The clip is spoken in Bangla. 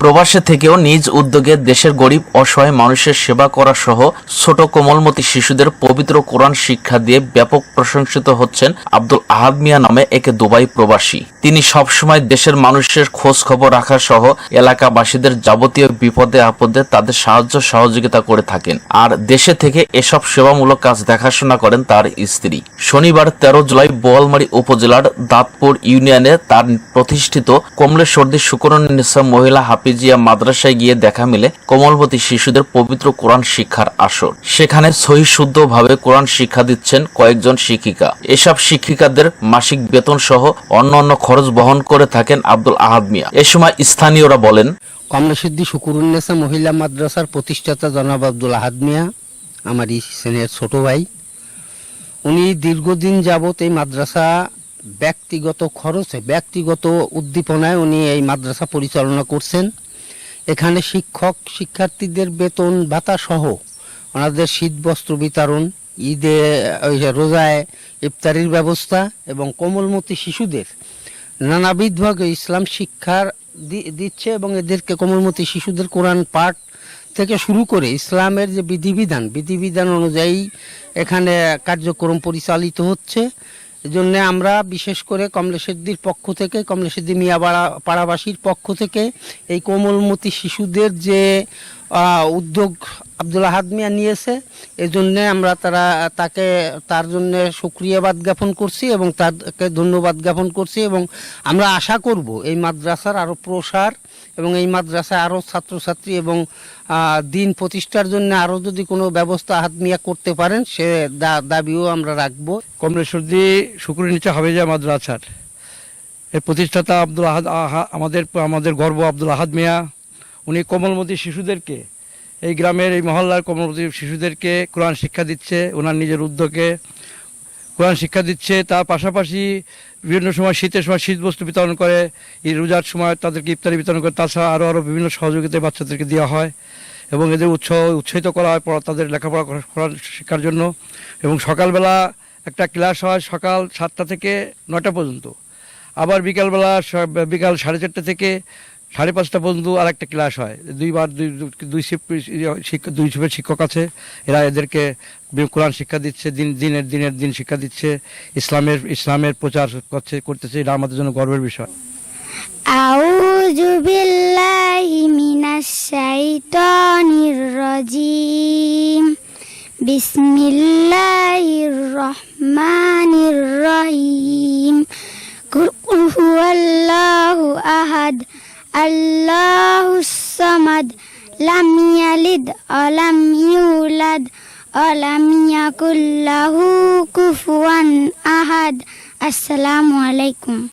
প্রবাসে থেকেও নিজ উদ্যোগে দেশের গরিব, অসহায় মানুষের সেবা করা সহ ছোট কোমলমতি শিশুদের পবিত্র কোরআন শিক্ষা দিয়ে ব্যাপক প্রশংসিত হচ্ছেন আব্দুল আহাদ মিয়া নামে এক দুবাই প্রবাসী। তিনি সবসময় দেশের মানুষের খোঁজ খবর রাখা সহ এলাকাবাসীদের যাবতীয় বিপদে আপদে তাদের সাহায্য সহযোগিতা করে থাকেন। আর দেশে থেকে এসব সেবামূলক কাজ দেখাশোনা করেন তার স্ত্রী। শনিবার তেরো জুলাই বোয়ালমারী উপজেলার দাঁতপুর ইউনিয়নে তার প্রতিষ্ঠিত কমলেশ্বরদী শুকরুন্নেসা মহিলা হাফিজিয়া মাদ্রাসায় গিয়ে দেখা মিলে কোমলবতী শিশুদের পবিত্র কোরআন শিক্ষার আসর। সেখানে সহিশুদ্ধভাবে কোরআন শিক্ষা দিচ্ছেন কয়েকজন শিক্ষিকা। এসব শিক্ষিকাদের মাসিক বেতন সহ অন্য অন্য খরচ বহন করে থাকেন আব্দুল আহাদ মিয়া। এ সময় স্থানীয়রা বলেন কমলেশিদ্দি শুকুরুন্নেসা মহিলা মাদ্রাসার প্রতিষ্ঠাতা জনাব আব্দুল আহাদ মিয়া, আমার সেনের ছোট ভাই, উনি দীর্ঘদিন যাবত এই মাদ্রাসা ব্যক্তিগত খরচে, ব্যক্তিগত উদ্দীপনায় উনি এই মাদ্রাসা পরিচালনা করছেন। এখানে শিক্ষক, শিক্ষার্থীদের বেতন ভাতা সহ ওনাদের শীত বস্ত্র বিতরণ ঈদে, ওই যে রোজায় ইফতারির ব্যবস্থা এবং কোমলমতি শিশুদের নানাবিধভাবে ইসলাম শিক্ষার দিচ্ছে এবং এদেরকে কোমলমতি শিশুদের কোরআন পাঠ থেকে শুরু করে ইসলামের যে বিধিবিধান বিধিবিধান অনুযায়ী এখানে কার্যক্রম পরিচালিত হচ্ছে। এজন্য আমরা বিশেষ করে কমলেশেদ্দির পক্ষ থেকে কমলেশেদ্দি মিয়াপাড়া পাড়াবাসীর পক্ষ থেকে এই কোমলমতি শিশুদের যে উদ্যোগ আব্দুল আহাদ মিয়া নিয়েছে। এই জন্যে আমরা তারা, তাকে, তার জন্য সুক্রিয়াবাদ জ্ঞাপন করছি এবং তাকে ধন্যবাদ জ্ঞাপন করছি এবং আমরা আশা করব এই মাদ্রাসার আরও প্রসার এবং এই মাদ্রাসায় আরও ছাত্রছাত্রী এবং দিন প্রতিষ্ঠার জন্য আরও যদি কোনো ব্যবস্থা আহাদ মিয়া করতে পারেন, সে দাবিও আমরা রাখব। কমলেশ্বরদি শুকুরের নিচে হাফেজা মাদ্রাসার। এর প্রতিষ্ঠাতা আব্দুল আহাদ আমাদের আমাদের গর্ব আব্দুল আহাদ মিয়া। উনি কোমলমতি শিশুদেরকে এই গ্রামের এই মহল্লার কোমলমতি শিশুদেরকে কোরআন শিক্ষা দিচ্ছে, ওনার নিজের উদ্যোগে কোরআন শিক্ষা দিচ্ছে। তার পাশাপাশি বিভিন্ন সময় শীতের সময় শীত বস্তু বিতরণ করে, এই রোজার সময় তাদেরকে ইফতারি বিতরণ করে, তাছাড়া আরও আরও বিভিন্ন সহযোগিতা বাচ্চাদেরকে দেওয়া হয় এবং এদের উৎসাহ উৎসাহিত করা হয় তাদের লেখাপড়া করা- কোরআন শিক্ষার জন্য। এবং সকালবেলা একটা ক্লাস হয় সকাল সাতটা থেকে নয়টা পর্যন্ত। আবার বিকালবেলা বিকাল সাড়ে চারটে থেকে সাড়ে পাঁচটা পর্যন্ত আর একটা ক্লাস হয়। দুইবার দুই শিক্ষক, দুই শিফের শিক্ষক আছে। এরা এদেরকে কোরআন শিক্ষা দিচ্ছে, দিন, দিনের দিনের দিন শিক্ষা দিচ্ছে, ইসলামের ইসলামের প্রচার করছে, করতেছে। এটা আমাদের জন্য গর্বের বিষয়। বিসমিল্লাহির রহমানির আল্লাহুসমাদ লাম ইয়ালিদ অলাম ইউলাদ অলাম ইয়াকুল্লাহু কুফুয়ান আহাদ আসসালামু আলাইকুম